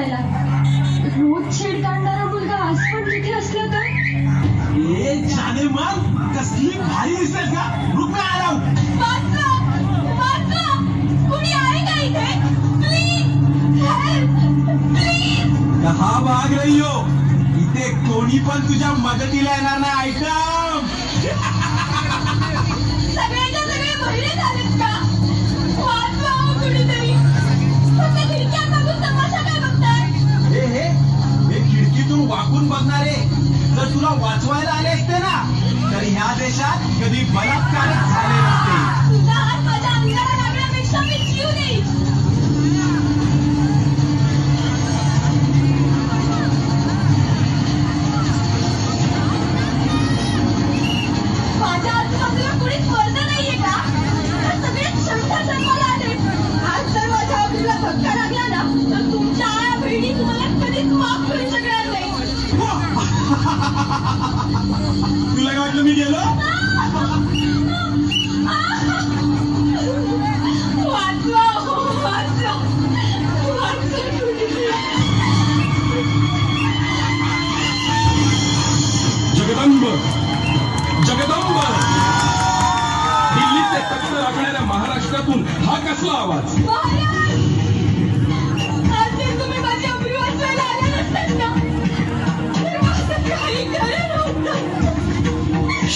करायला. रोज छेड काढणारा मुलगा आज पण तिथे असला तर ए जाने कसली भारी दिसतेस ना रुपया आराम कहा भाग रही हो इथे कोणी पण तुझ्या मदतीला येणार नाही ऐका. वाकून बघणारे. जर तुला वाचवायला आले असते ना तर ह्या देशात कधी बलात्कारच झाले नसते. तुला काय वाटलं मी गेलो? वाचवा जगदंब. जगदंब. दिल्लीचे तख्त राखणाऱ्या महाराष्ट्रातून हा कसला आवाज?